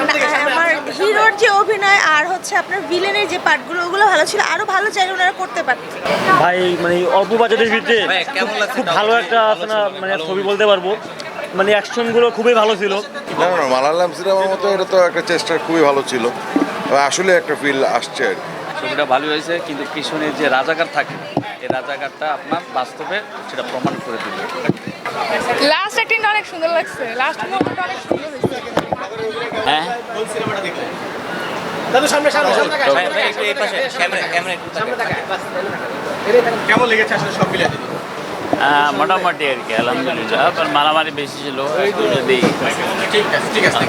আমার হিরোর যে অভিনয় আর হচ্ছে আপনার ভিলেনের যে পার্টগুলো ওগুলো ভালো ছিল। আরও ভালো চাইলে ওনারা করতে পারতেন। ভাই মানে অল্প বাজেটের ভিতরে? খুব ভালো একটা আপনার মানে ছবি বলতে পারব। মানে অ্যাকশনগুলো খুবই ভালো ছিল। না না মালায়ালাম সিনেমার মতো এটা তো একটা চেষ্টা খুবই ভালো ছিল। আসলে একটা ফিল আসছে আর ছবিটা ভালো হয়েছে কিন্তু পিছনে যে রাজাকার থাকে এই রাজাকারটা আপনার বাস্তবে সেটা প্রমাণ করে দিবে। লাস্ট অ্যাক্টিংটা অনেক সুন্দর লাগছে। লাস্ট মুভমেন্টটা অনেক সুন্দর হয়েছে। হ্যাঁ? দাদু সামনে সামনে সামনে তাকায়। ভাই, ভাই, একটু এই পাশে, ক্যামেরা- ক্যামেরা সামনে তাকায়। তাকায়। কেমন লেগেছে আসলে সব মিলিয়ে? মোটামুটি আর কি আলহামদুলিল্লাহ মারামারি বেশি ছিল যদি ঠিক আছে ঠিক আছে।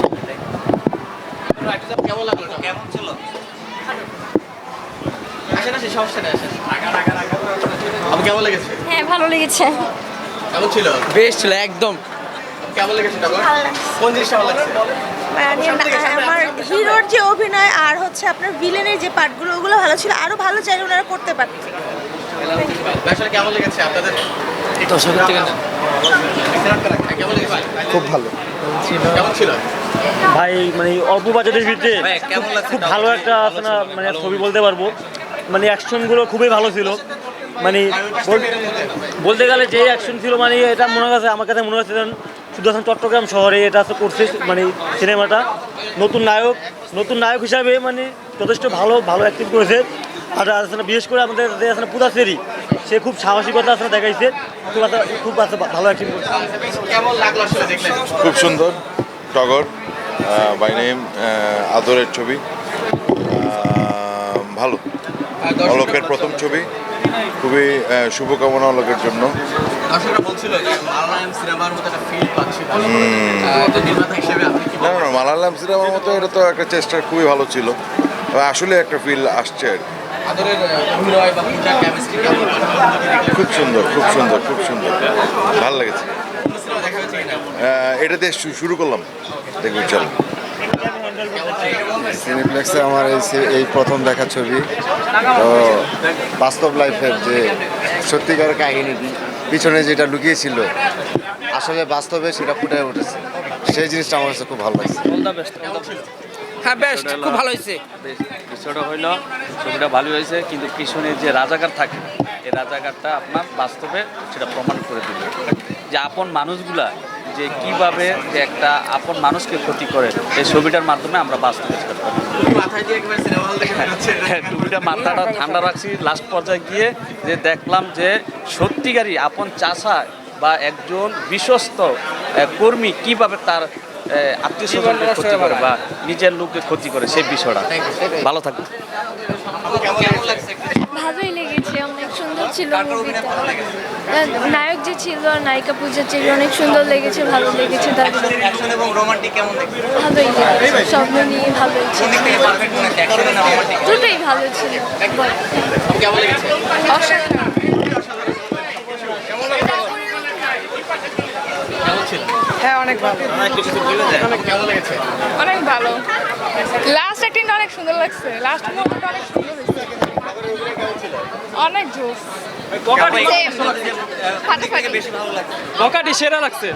কেমন লাগল? কেমন ছিল? আসেন আসেন সমস্যা নেই আসেন। কেমন লেগেছে? হ্যাঁ ভালো লেগেছে। কেমন ছিল? বেস্ট ছিল একদম। কেমন লেগেছে কোন জিনিসটা ভালো লাগছে মানে আমার হিরোর যে অভিনয় আর হচ্ছে আপনার ভিলেনের যে পার্টগুলো ওগুলো ভালো ছিল। আরও ভালো চাইলে ওনারা করতে পারতেন। আসলে কেমন লেগেছে আপনাদের? দর্শকের থেকে কেমন লেগেছে খুব ভালো। কেমন ছিল? ভাই মানে অল্প বাজেটের ভিতরে কেমন খুব ভালো একটা আপনার মানে ছবি বলতে পারব। মানে অ্যাকশনগুলো খুবই ভালো ছিল। মানে বলতে গেলে যে অ্যাকশন ছিল মানে এটা মনে কাছে আমার কাছে মনে হচ্ছে সুদর্শন চট্টগ্রাম শহরে এটা করছে মানে সিনেমাটা। নতুন নায়ক নতুন নায়ক হিসাবে মানে যথেষ্ট ভালো ভালো অ্যাক্টিং করেছে। আর আসলে বিশেষ করে আমাদের আসলে পুদাসেরি সে খুব সাহসিকতা আসলে দেখাইছে। খুব খুব ভালো অ্যাক্টিং করছে। খুব সুন্দর, টগর বাই নেম আদরের ছবি। ভালো। অলোকের প্রথম ছবি। খুবই শুভকামনা লোকের জন্য। না। না না, সিনেমার মতো এটা তো একটা চেষ্টা খুবই ভালো ছিল। আসলে একটা ফিল আসছে আর কি। খুব সুন্দর খুব সুন্দর খুব সুন্দর। ভালো লেগেছে। এটা দিয়ে শুরু করলাম। দেখবেন চলো। সিনেপ্লেক্সে আমার এই এই প্রথম দেখা ছবি। তো বাস্তব লাইফের যে সত্যিকার কাহিনী পিছনে যেটা লুকিয়েছিল আসলে বাস্তবে সেটা ফুটে উঠেছে। সেই জিনিসটা আমার কাছে খুব ভালো লাগছে। হ্যাঁ বেস্ট খুব ভালো হয়েছে। বিষয়টা হইল ছবিটা ভালো হয়েছে কিন্তু পিছনে যে রাজাকার থাকে এই রাজাকারটা আপনার বাস্তবে সেটা প্রমাণ করে দিবে। যে আপন মানুষগুলা যে কীভাবে যে একটা আপন মানুষকে ক্ষতি করে এই ছবিটার মাধ্যমে আমরা বাস্তব ছবিটা করি। হ্যাঁ, টুপিটা মাথাটা ঠান্ডা রাখছি লাস্ট পর্যায়ে গিয়ে যে দেখলাম যে সত্যিকারী আপন চাষা বা একজন বিশ্বস্ত কর্মী কীভাবে তার আত্মীয় স্বজনকে ক্ষতি করে বা নিজের লোককে ক্ষতি করে সেই বিষয়টা। ভালো থাকবে ভালোই লেগেছে অনেক সুন্দর ছিল নায়ক যে ছিল আর নায়িকা পূজা ছিল অনেক সুন্দর লেগেছে ভালো লেগেছে তাদের অ্যাকশন এবং রোমান্টিক কেমন দেখবে ভালোই লেগেছে সব মিলিয়ে ভালোই ছিল। দুটোই ভালো ছিল। অসাধারণ কেমন ছিল? হ্যাঁ অনেক ভালো। লেগেছে? অনেক ভালো। লাস্ট অ্যাক্টিংটা অনেক সুন্দর লাগছে। লাস্ট মুভমেন্টটা অনেক সুন্দর অনেক জোস বকাটি সেরা লাগছে।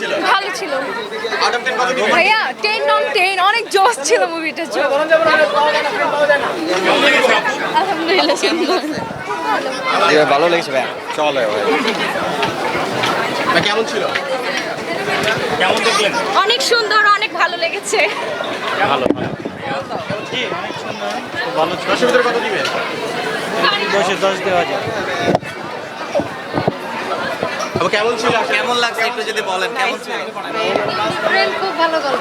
ছিল? ভালো ছিল। ভাইয়া টেন নন টেন অনেক জোস ছিল মুভিটা আলহামদুলিল্লাহ ভালো লেগেছে ভাই চলে ভাই ভাই, কেমন ছিল অনেক সুন্দর অনেক ভালো লেগেছে। দশের ভিতরে কত দিবেন। দশে দশ দেওয়া যায়। কেমন ছিল কেমন লাগছে একটু যদি বলেন কেমন ছিল? খুব ভালো গল্প।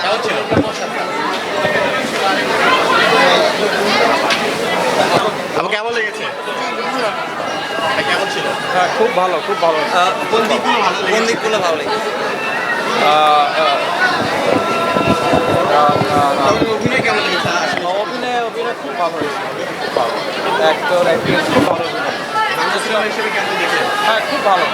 কেমন ছিল? কেমন লেগেছে? কেমন ছিল? হ্যাঁ খুব ভালো খুব ভালো। কোন দিকগুলো ভালো কোন দিকগুলো ভালো লেগেছে? তবে অভিনয় কেমন লেগেছে? অভিনয় অভিনয় খুব ভালো হয়েছে অ্যাক্টর অ্যাক্ট্রেস খুব ভালো বাংলা হিসেবে কেমন দেখলেন হ্যাঁ খুব ভালো।